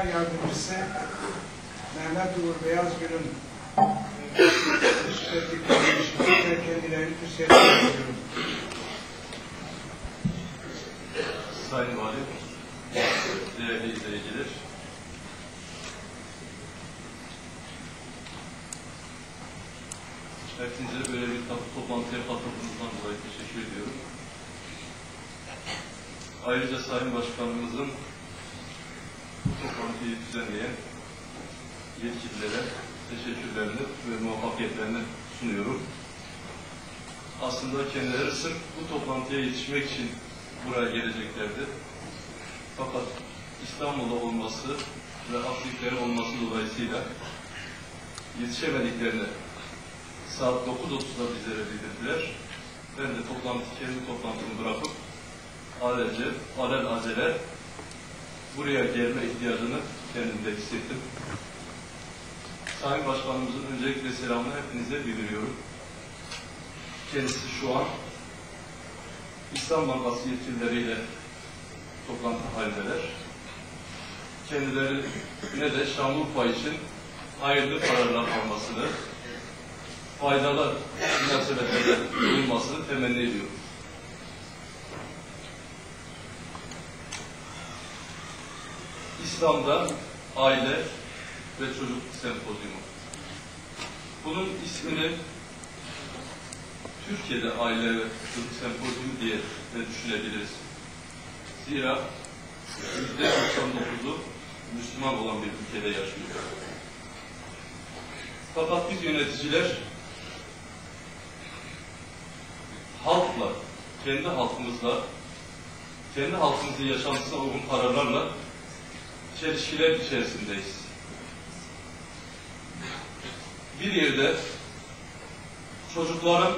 Genel Yardımcısı Mehmet Uğur Beyazgül'ün ilişkide kendilerini Türkiye'ye ediyorum. Sayın Valim, değerli izleyiciler, hepinize böyle bir top- toplantıya katıldığınızdan dolayı teşekkür ediyorum. Ayrıca Sayın Başkanımızın toplantıyı düzenleyen yetkililere teşekkürlerini ve muvaffakiyetlerini sunuyorum. Aslında kendileri sırf bu toplantıya yetişmek için buraya geleceklerdi. Fakat İstanbul'da olması ve aksilikleri olması dolayısıyla yetişemediklerini saat 9.30'da bizlere bildirdiler. Ben de toplantı, kendi toplantımı bırakıp alelce, alel acele buraya gelme ihtiyacını kendimde hissettim. Sayın Başkanımızın öncelikle selamını hepinize bildiriyorum. Kendisi şu an İslam Bankası yetkilileriyle toplantı halindeler. Kendilerine de Şanlıurfa için hayırlı kararlar almasını, faydalı münasebetlerde bulunmasını temenni ediyorum. İslam'da aile ve çocuk sempozyumu. Bunun ismini Türkiye'de aile ve çocuk sempozyumu diye de düşünebiliriz. Zira yüzde 99'u Müslüman olan bir ülkede yaşıyor. Fakat biz yöneticiler halkla, kendi halkımızla, kendi halkımızın yaşantısına uygun kararlarla çelişkiler içerisindeyiz. Bir yerde çocukların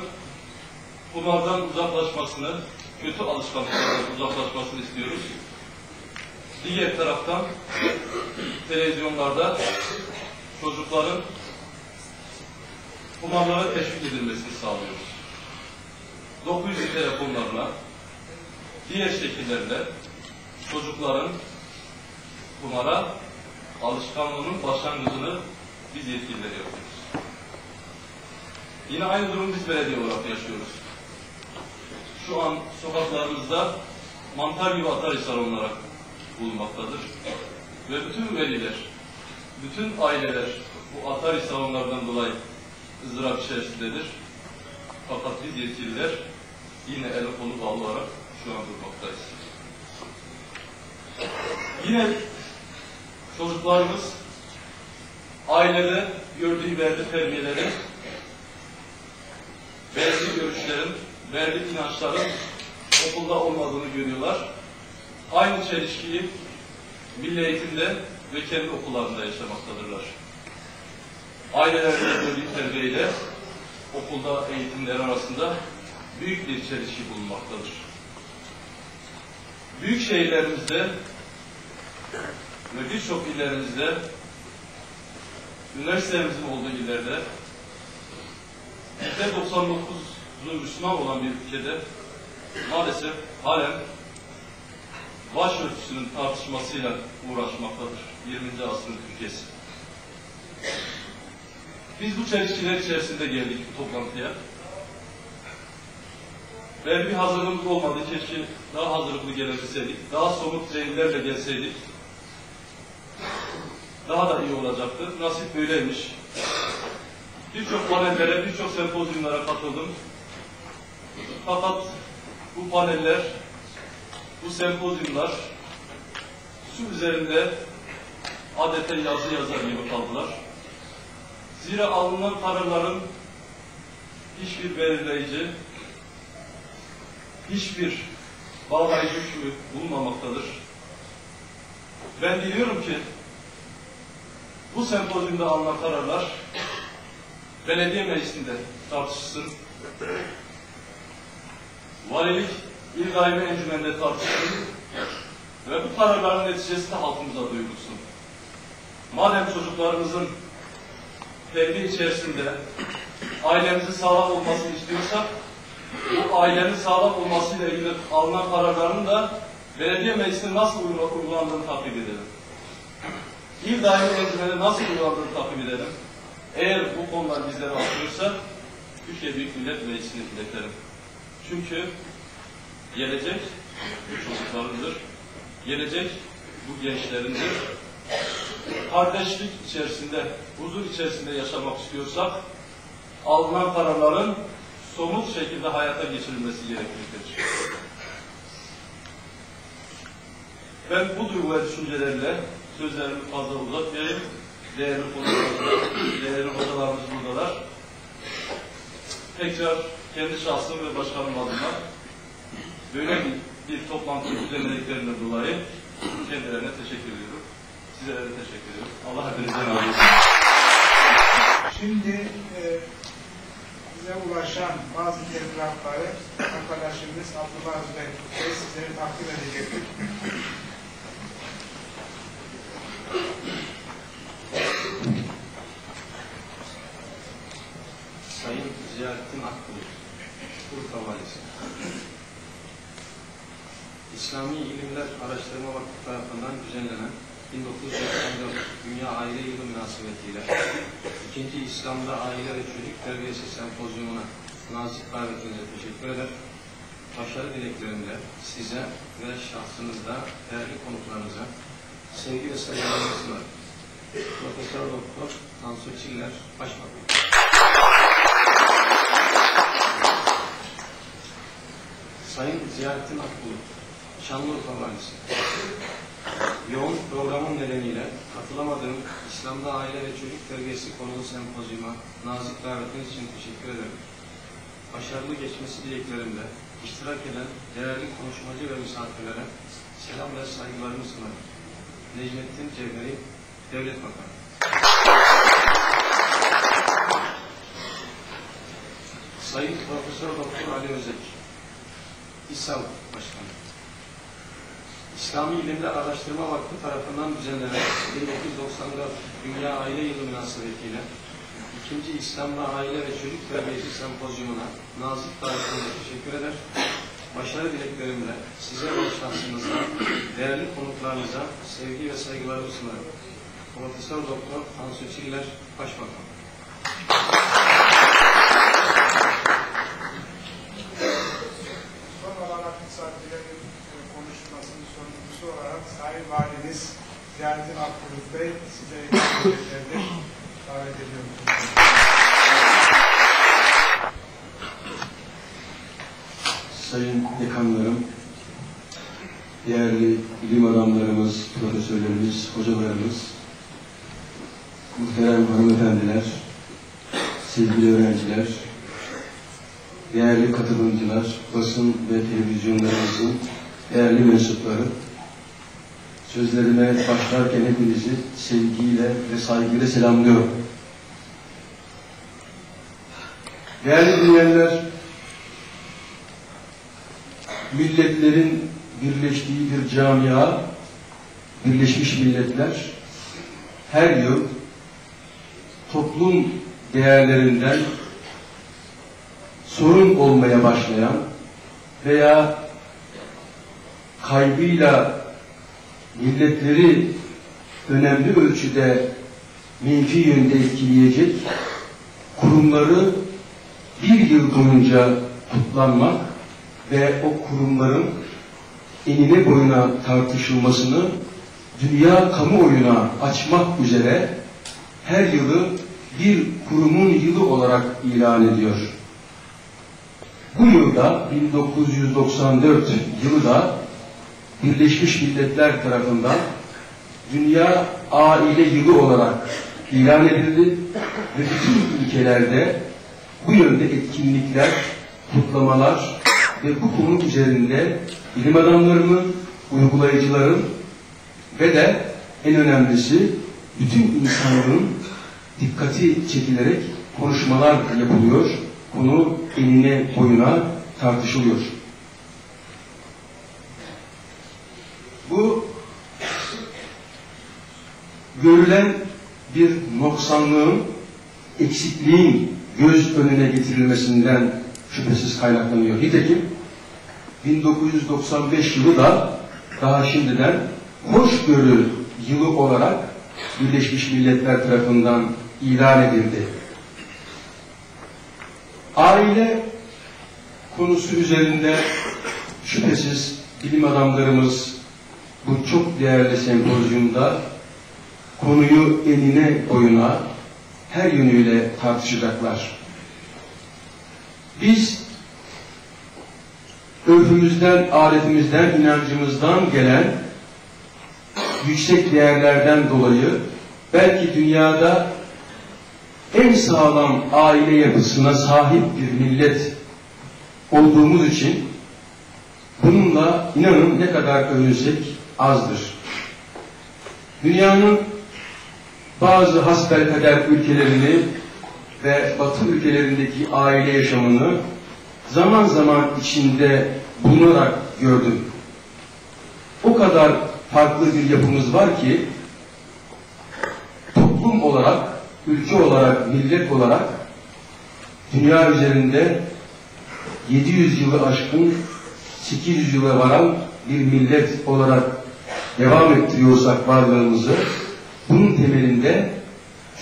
kumardan uzaklaşmasını, kötü alışkanlıklardan uzaklaşmasını istiyoruz. Diğer taraftan televizyonlarda çocukların kumarlara teşvik edilmesini sağlıyoruz. 900 telefonlarla, diğer şekillerle çocukların kumara alışkanlığının başlangıcını biz yetkililer yapıyoruz. Yine aynı durum biz belediye olarak yaşıyoruz. Şu an sokaklarımızda mantar gibi atar olarak bulunmaktadır. Ve bütün veliler, bütün aileler bu atar salonlardan dolayı ızdırap içerisindedir. Fakat biz yetkililer yine el kolu bağlı olarak şu an durmaktayız. Yine çocuklarımız ailede gördüğü verdiği terbiyeleri verdiği görüşlerin, verdiği inançların okulda olmadığını görüyorlar. Aynı çelişkiyi milli eğitimde ve kendi okullarında yaşamaktadırlar. Ailelerde gördüğü terbiyeyle okulda eğitimler arasında büyük bir çelişki bulunmaktadır. Büyük şehirlerimizde ve birçok illerimizde üniversitemizin olduğu illerde %99'u Müslüman olan bir ülkede maalesef halen başörtüsünün tartışmasıyla uğraşmaktadır 20. asrın Türkiye'si. Biz bu çelişkiler içerisinde geldik bu toplantıya. Ve bir hazırlığımız olmadı. Keşke daha hazırlıklı gelebilseydik. Daha somut delillerle gelseydik. Daha da iyi olacaktı. Nasip böyleymiş. Birçok panellere, birçok sempozyumlara katıldım. Fakat bu paneller, bu sempozyumlar su üzerinde adeta yazı yazar gibi kaldılar. Zira alınan kararların hiçbir belirleyici, hiçbir bağlayıcı gücü bulunmamaktadır. Ben diliyorum ki bu sempozyumda alınan kararlar belediye meclisinde tartışılsın. Valilik İl Gaybe Encümen'de tartışılsın. Ve bu kararların neticesi de halkımıza duyurulsun. Madem çocuklarımızın terbiye içerisinde ailemizin sağlam olmasını istiyorsak, bu ailenin sağlam olmasıyla ilgili alınan kararların da belediye meclisinde nasıl uygulandığını takip edelim. İl daimi encümeni nasıl uygulandığını takip edelim. Eğer bu konular bizlere atıyorsa Türkiye Büyük Millet Meclisi'ni iletelim. Çünkü gelecek bu çocuklarındır. Gelecek bu gençlerindir. Kardeşlik içerisinde, huzur içerisinde yaşamak istiyorsak alınan kararların somut şekilde hayata geçirilmesi gereklidir. Ben bu duygu ve düşüncelerle sözlerimi fazla uzatmayayım. Değerli konuklarımız, değerli hocalarımız buradalar. Tekrar kendi şahsım ve başkanım adına böyle bir, bir toplantı düzenlediklerinden dolayı kendilerine teşekkür ediyorum. Sizlere de teşekkür ediyorum. Allah hepinizden razı olsun. Şimdi e, bize ulaşan bazı tebligatları arkadaşımız Abdullah Özbek Bey sizlere takdim edecektir. Sayın Ziyarettin Akbulut, Urfa Valisi. İslami İlimler Araştırma Vakfı tarafından düzenlenen 1994 Dünya Aile Yılı münasebetiyle ikinci İslam'da Aile ve Çocuk Terbiyesi Sempozyumuna nazik davetinize teşekkür eder. Başarı dileklerimle size ve şahsınızda değerli konuklarınıza sevgi ve saygılarımı sunarım. Profesör Doktor Tansu Çiller, Başbakan. Sayın Ziyarettin Akbulut, Şanlıurfa Valisi. Yoğun programın nedeniyle katılamadığım İslam'da Aile ve Çocuk Terbiyesi konulu sempozyuma nazik davetiniz için teşekkür ederim. Başarılı geçmesi dileklerimle iştirak eden değerli konuşmacı ve misafirlere selam ve saygılarımı sunarım. Necmettin Cevheri, Devlet Bakanı. Sayın Profesör Doktor Ali Özek, İSAV Başkanı. İslami İlimler Araştırma Vakfı tarafından düzenlenen 1994 Dünya Aile Yılı münasebetiyle ikinci İslam'da Aile ve Çocuk Terbiyesi Sempozyumuna nazik davetinize teşekkür eder. Başarı dileklerimle size ve şahsınıza, değerli konuklarınıza sevgi ve saygılarımı sunarım. Profesör Doktor Tansu Çiller, Başbakan. Son olarak misafirlerin e, konuşmasının sonuncusu olarak Sayın Valimiz Ziyarettin Akbulut Bey size hizmetlerdir. Davet ediyorum. Sayın dekanlarım, değerli bilim adamlarımız, profesörlerimiz, hocalarımız, muhterem hanımefendiler, sevgili öğrenciler, değerli katılımcılar, basın ve televizyonlarımızın değerli mensupları, sözlerime başlarken hepinizi sevgiyle ve saygıyla selamlıyorum. Değerli dinleyenler, milletlerin birleştiği bir camia, Birleşmiş Milletler her yıl toplum değerlerinden sorun olmaya başlayan veya kaybıyla milletleri önemli ölçüde menfi yönde etkileyecek kurumları bir yıl boyunca kutlanmak ve o kurumların enine boyuna tartışılmasını dünya kamuoyuna açmak üzere her yılı bir kurumun yılı olarak ilan ediyor. Bu yılda 1994 yılı da Birleşmiş Milletler tarafından Dünya Aile Yılı olarak ilan edildi ve bütün ülkelerde bu yönde etkinlikler, kutlamalar ve bu konu üzerinde bilim adamlarının, uygulayıcıların ve de en önemlisi bütün insanların dikkati çekilerek konuşmalar yapılıyor. Konu enine boyuna tartışılıyor. Bu görülen bir noksanlığın, eksikliğin göz önüne getirilmesinden şüphesiz kaynaklanıyor. Nitekim 1995 yılı da daha şimdiden hoşgörü yılı olarak Birleşmiş Milletler tarafından ilan edildi. Aile konusu üzerinde şüphesiz bilim adamlarımız bu çok değerli sempozyumda konuyu enine boyuna her yönüyle tartışacaklar. Biz örfümüzden, adetimizden, inancımızdan gelen yüksek değerlerden dolayı belki dünyada en sağlam aile yapısına sahip bir millet olduğumuz için bununla inanın ne kadar övünsek azdır. Dünyanın bazı hasbelkader ülkelerini ve Batı ülkelerindeki aile yaşamını zaman zaman içinde bulunarak gördüm. O kadar farklı bir yapımız var ki toplum olarak, ülke olarak, millet olarak dünya üzerinde 700 yılı aşkın 800 yıla varan bir millet olarak devam ettiriyorsak varlığımızı bunun temelinde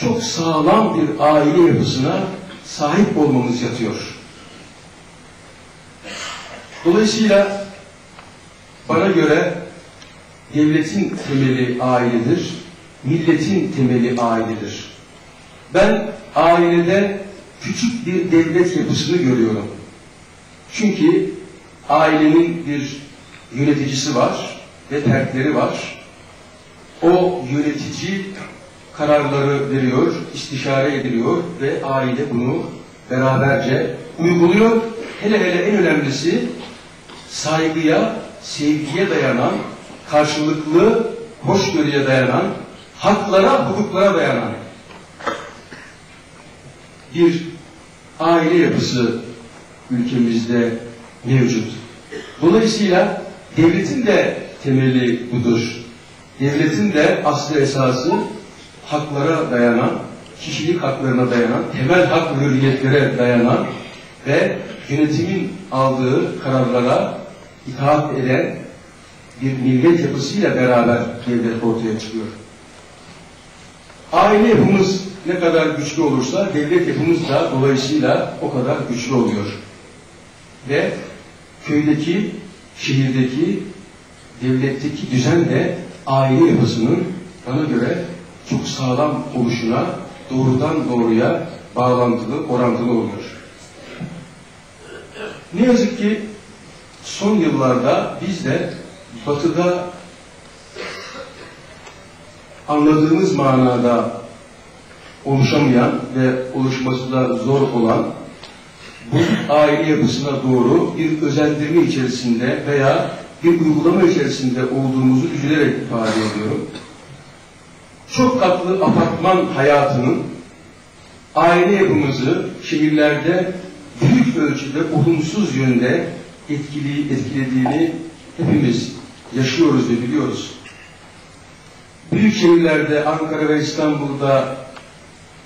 çok sağlam bir aile yapısına sahip olmamız yatıyor. Dolayısıyla bana göre devletin temeli ailedir, milletin temeli ailedir. Ben ailede küçük bir devlet yapısını görüyorum. Çünkü ailenin bir yöneticisi var ve terkleri var. O yönetici kararları veriyor, istişare ediliyor ve aile bunu beraberce uyguluyor. Hele hele en önemlisi saygıya, sevgiye dayanan, karşılıklı hoşgörüye dayanan, haklara, hukuklara dayanan bir aile yapısı ülkemizde mevcut. Dolayısıyla devletin de temeli budur. Devletin de aslı esası haklara dayanan, kişilik haklarına dayanan, temel hak ve hürriyetlere dayanan ve yönetimin aldığı kararlara itaat eden bir millet yapısıyla beraber devlet ortaya çıkıyor. Aile yapımız ne kadar güçlü olursa devlet yapımız da dolayısıyla o kadar güçlü oluyor. Ve köydeki, şehirdeki, devletteki düzen de aile yapısının bana göre çok sağlam oluşuna doğrudan doğruya bağlantılı, orantılı oluyor. Ne yazık ki son yıllarda biz de batıda anladığımız manada oluşamayan ve oluşması da zor olan bu aile yapısına doğru bir özendirme içerisinde veya bir uygulama içerisinde olduğumuzu üzülerek ifade ediyorum. Çok katlı apartman hayatının aile yapımızı şehirlerde büyük ölçüde olumsuz yönde etkili, etkilediğini hepimiz yaşıyoruz ve biliyoruz. Büyük şehirlerde, Ankara ve İstanbul'da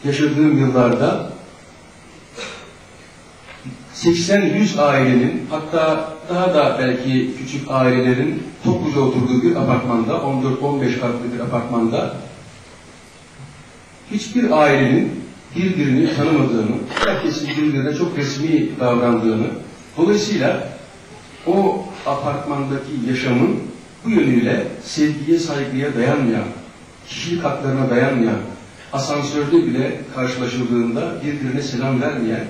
yaşadığım yıllarda 80-100 ailenin hatta daha da belki küçük ailelerin topluca oturduğu bir apartmanda, 14-15 katlı bir apartmanda hiçbir ailenin birbirini tanımadığını, herkesin birbirine çok resmi davrandığını, dolayısıyla o apartmandaki yaşamın bu yönüyle sevgiye, saygıya dayanmayan, kişilik haklarına dayanmayan, asansörde bile karşılaşıldığında birbirine selam vermeyen,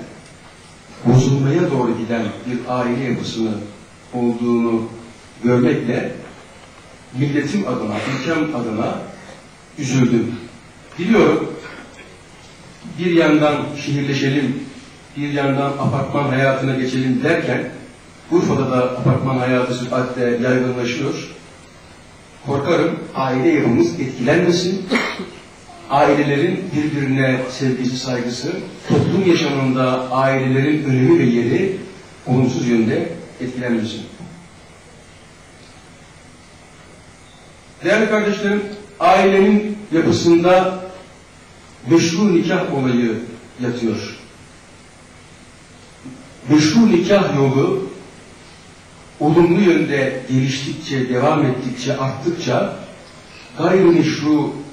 bozulmaya doğru giden bir aile yapısını olduğunu görmekle milletim adına, ülkem adına üzüldüm. Biliyorum bir yandan şehirleşelim, bir yandan apartman hayatına geçelim derken Urfa'da da apartman hayatı süratle yaygınlaşıyor. Korkarım aile yapımız etkilenmesin. Ailelerin birbirine sevgisi, saygısı, toplum yaşamında ailelerin önemi ve yeri olumsuz yönde etkilenmesin. Değerli kardeşlerim, ailenin yapısında meşru nikah olayı yatıyor. Meşru nikah yolu olumlu yönde geliştikçe, devam ettikçe, arttıkça gayrimeşru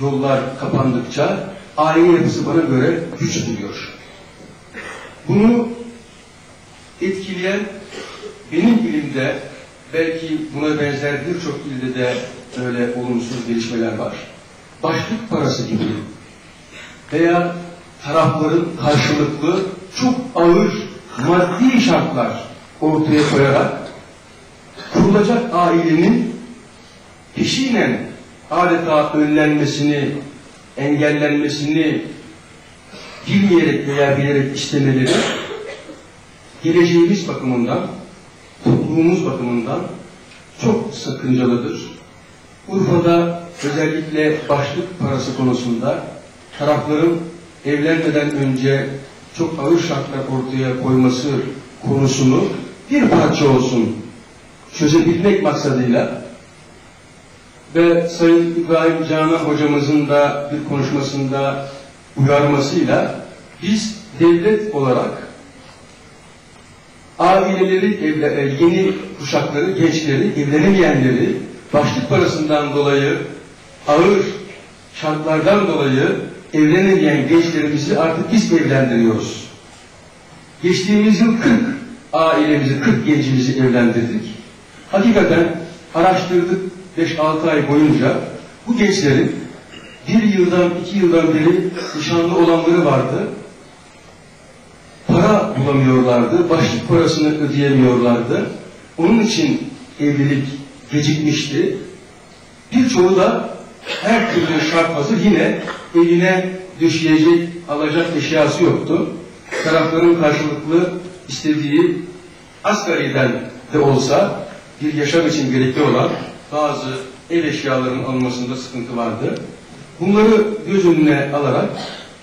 yollar kapandıkça aile yapısı bana göre güç buluyor. Bunu etkileyen benim ilimde belki buna benzer birçok ilde de öyle olumsuz gelişmeler var. Başlık parası gibi veya tarafların karşılıklı çok ağır maddi şartlar ortaya koyarak kurulacak ailenin peşinen adeta önlenmesini, engellenmesini bilmeyerek veya bilerek istemeleri geleceğimiz bakımından, toplumumuz bakımından çok sakıncalıdır. Urfa'da özellikle başlık parası konusunda tarafların evlenmeden önce çok ağır şartlar ortaya koyması konusunu bir parça olsun çözebilmek maksadıyla ve Sayın İbrahim Canan hocamızın da bir konuşmasında uyarmasıyla biz devlet olarak aileleri, evle, e, yeni kuşakları, gençleri, evlenemeyenleri başlık parasından dolayı ağır şartlardan dolayı evlenemeyen gençlerimizi artık biz evlendiriyoruz. Geçtiğimiz yıl 40 ailemizi, 40 gencimizi evlendirdik. Hakikaten araştırdık 5-6 ay boyunca bu gençlerin bir yıldan, iki yıldan beri nişanlı olanları vardı. Para bulamıyorlardı, başlık parasını ödeyemiyorlardı. Onun için evlilik gecikmişti. Birçoğu da her türlü şart hazır yine eline düşecek, alacak eşyası yoktu. Tarafların karşılıklı istediği asgariden de olsa bir yaşam için gerekli olan bazı ev eşyalarının alınmasında sıkıntı vardı. Bunları göz önüne alarak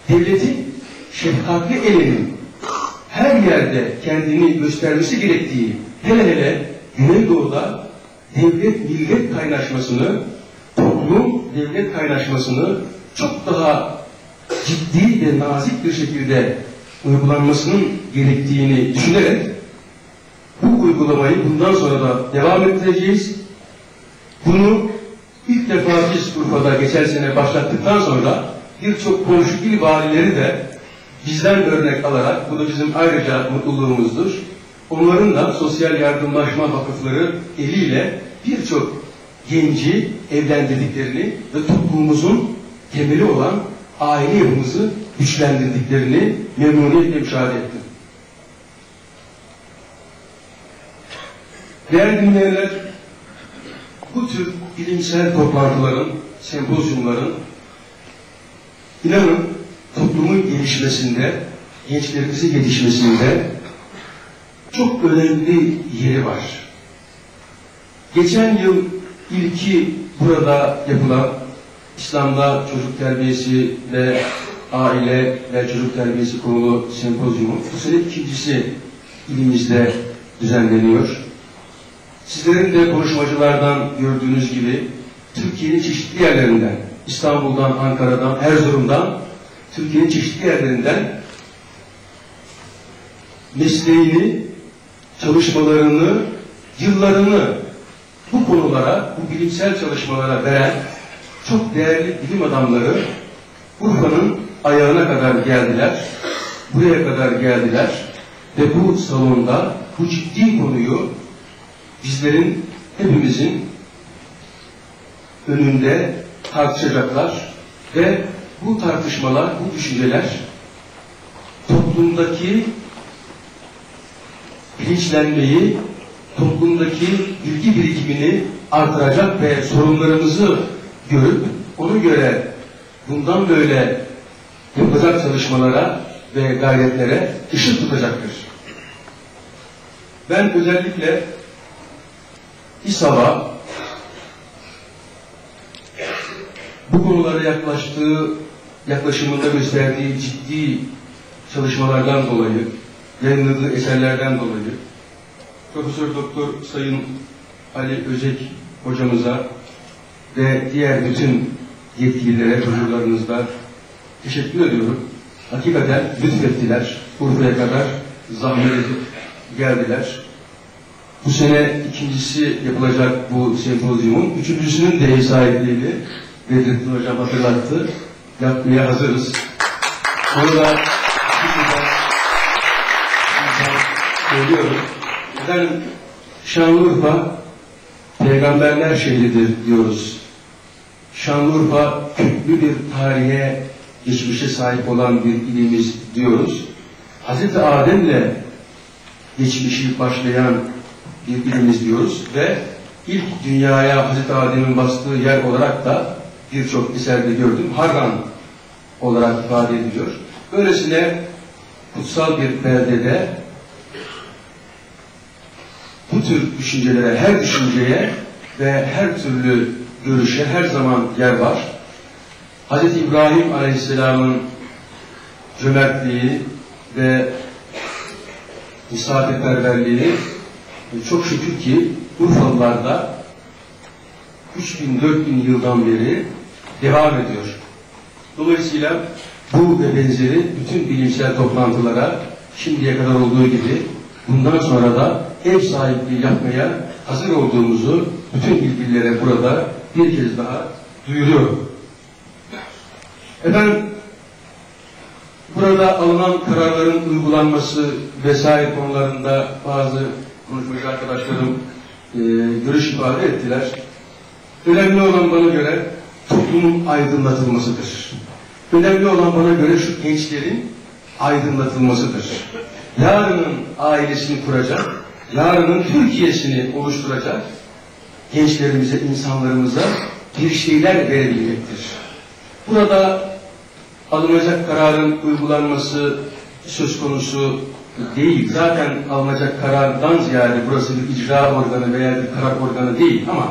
devletin şefkatli elinin her yerde kendini göstermesi gerektiği hele hele Güneydoğu'da devlet millet kaynaşmasını toplum devlet kaynaşmasını çok daha ciddi ve nazik bir şekilde uygulanmasının gerektiğini düşünerek bu uygulamayı bundan sonra da devam ettireceğiz. Bunu ilk defa biz Urfa'da geçen sene başlattıktan sonra birçok komşu il valileri de bizden örnek alarak, bu da bizim ayrıca mutluluğumuzdur. Onların da sosyal yardımlaşma vakıfları eliyle birçok genci evlendirdiklerini ve toplumumuzun temeli olan aile yapımızı güçlendirdiklerini memnuniyetle müşahede ettim. Değerli dinleyenler, bu tür bilimsel toplantıların, sempozyumların inanın toplumun gelişmesinde, gençlerimizin yetişmesinde çok önemli yeri var. Geçen yıl ilki burada yapılan İslam'da çocuk terbiyesi ve aile ve çocuk terbiyesi konulu sempozyumu bu sene ikincisi ilimizde düzenleniyor. Sizlerin de konuşmacılardan gördüğünüz gibi Türkiye'nin çeşitli yerlerinden, İstanbul'dan, Ankara'dan, Erzurum'dan, Türkiye'nin çeşitli yerlerinden mesleğini, çalışmalarını, yıllarını bu konulara, bu bilimsel çalışmalara veren çok değerli bilim adamları Urfa'nın ayağına kadar geldiler, buraya kadar geldiler ve bu salonda bu ciddi konuyu bizlerin, hepimizin önünde tartışacaklar ve bu tartışmalar, bu düşünceler toplumdaki bilinçlenmeyi, toplumdaki bilgi birikimini artıracak ve sorunlarımızı görüp ona göre bundan böyle yapılacak çalışmalara ve gayretlere ışık tutacaktır. Ben özellikle İSAV'a bu konulara yaklaştığı, yaklaşımında gösterdiği ciddi çalışmalardan dolayı, yayınladığı eserlerden dolayı Profesör Doktor Sayın Ali Özek hocamıza ve diğer bütün yetkililere, huzurlarınızda teşekkür ediyorum. Hakikaten lütfettiler. Urfa'ya kadar zahmet edip geldiler. Bu sene ikincisi yapılacak bu sempozyumun, üçüncüsünün de ev sahipliğini Bedrettin Hocam hatırlattı. Yapmaya hazırız. Onu da şimdiden söylüyorum. Efendim Şanlıurfa peygamberler şehridir diyoruz. Şanlıurfa köklü bir tarihe, geçmişe sahip olan bir ilimiz diyoruz. Hazreti Adem'le geçmişi başlayan bir ilimiz diyoruz ve ilk dünyaya Hazreti Adem'in bastığı yer olarak da birçok eserde gördüm. Harran olarak ifade ediliyor. Böylesine kutsal bir beldede bu tür düşüncelere, her düşünceye ve her türlü görüşe her zaman yer var. Hz. İbrahim Aleyhisselam'ın cömertliği ve misafirperverliği çok şükür ki Urfalılarda 3000-4000 yıldan beri devam ediyor. Dolayısıyla bu ve benzeri bütün bilimsel toplantılara şimdiye kadar olduğu gibi bundan sonra da ev sahipliği yapmaya hazır olduğumuzu bütün ilgililere burada bir kez daha duyuruyorum. Efendim, burada alınan kararların uygulanması vesaire konularında bazı konuşmacı arkadaşlarım e, görüş ifade ettiler. Önemli olan bana göre toplumun aydınlatılmasıdır. Önemli olan bana göre şu gençlerin aydınlatılmasıdır. Yarının ailesini kuracak, yarının Türkiye'sini oluşturacak gençlerimize, insanlarımıza bir şeyler verebilmektir. Burada alınacak kararın uygulanması söz konusu değil. Zaten alınacak karardan ziyade burası bir icra organı veya bir karar organı değil ama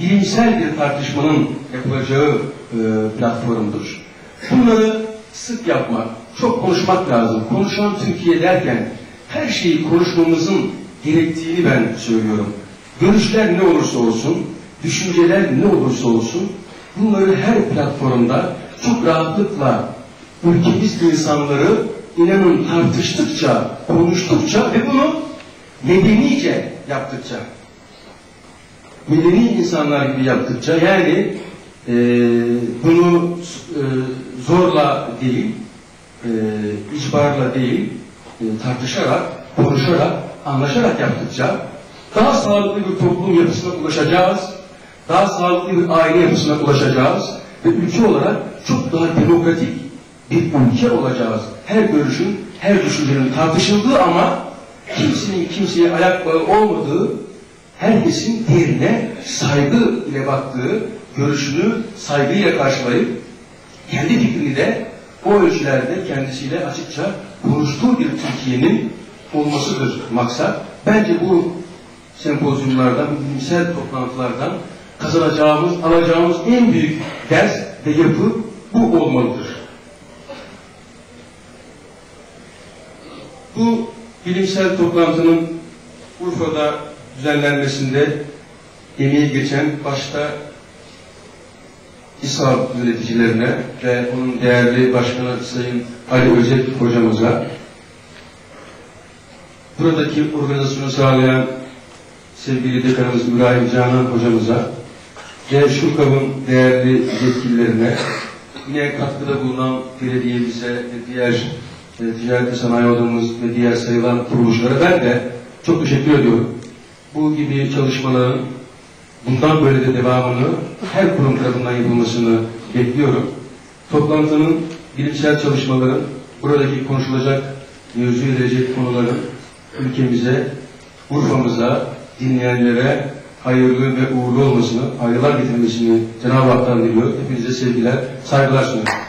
bilimsel bir tartışmanın yapılacağı e, platformdur. Bunları sık yapmak, çok konuşmak lazım. Konuşan Türkiye derken her şeyi konuşmamızın gerektiğini ben söylüyorum. Görüşler ne olursa olsun, düşünceler ne olursa olsun bunları her platformda çok rahatlıkla ülkemiz insanları inanın tartıştıkça, konuştukça ve bunu medenice yaptıkça medeni insanlar gibi yaptıkça yani e, bunu e, zorla değil e, icbarla değil e, tartışarak, konuşarak, anlaşarak yaptıkça daha sağlıklı bir toplum yapısına ulaşacağız, daha sağlıklı bir aile yapısına ulaşacağız ve ülke olarak çok daha demokratik bir ülke olacağız. Her görüşün, her düşüncenin tartışıldığı ama kimsenin kimseye ayak bağı olmadığı, herkesin diğerine saygı ile baktığı, görüşünü saygıyla karşılayıp kendi fikrini de o ölçülerde kendisiyle açıkça konuştuğu bir Türkiye'nin olmasıdır maksat. Bence bu sempozyumlardan, bilimsel toplantılardan kazanacağımız, alacağımız en büyük ders ve yapı bu olmalıdır. Bu bilimsel toplantının Urfa'da düzenlenmesinde emeği geçen başta İSA yöneticilerine ve onun değerli başkanı Sayın Ali Özek hocamıza buradaki organizasyonu sağlayan sevgili dekanımız İbrahim Canan hocamıza ve Şukav'ın değerli yetkililerine yine katkıda bulunan belediyemize ve diğer e, ticaret sanayi odamız ve diğer sayılan kuruluşlara ben de çok teşekkür ediyorum. Bu gibi çalışmaların bundan böyle de devamını her kurum tarafından yapılmasını bekliyorum. Toplantının bilimsel çalışmaların, buradaki konuşulacak, mevzu edilecek konuların ülkemize, Urfa'mıza, dinleyenlere hayırlı ve uğurlu olmasını, hayırlar getirmesini Cenab-ı Hak'tan diliyor. Hepinize sevgiler, saygılar sunuyorum.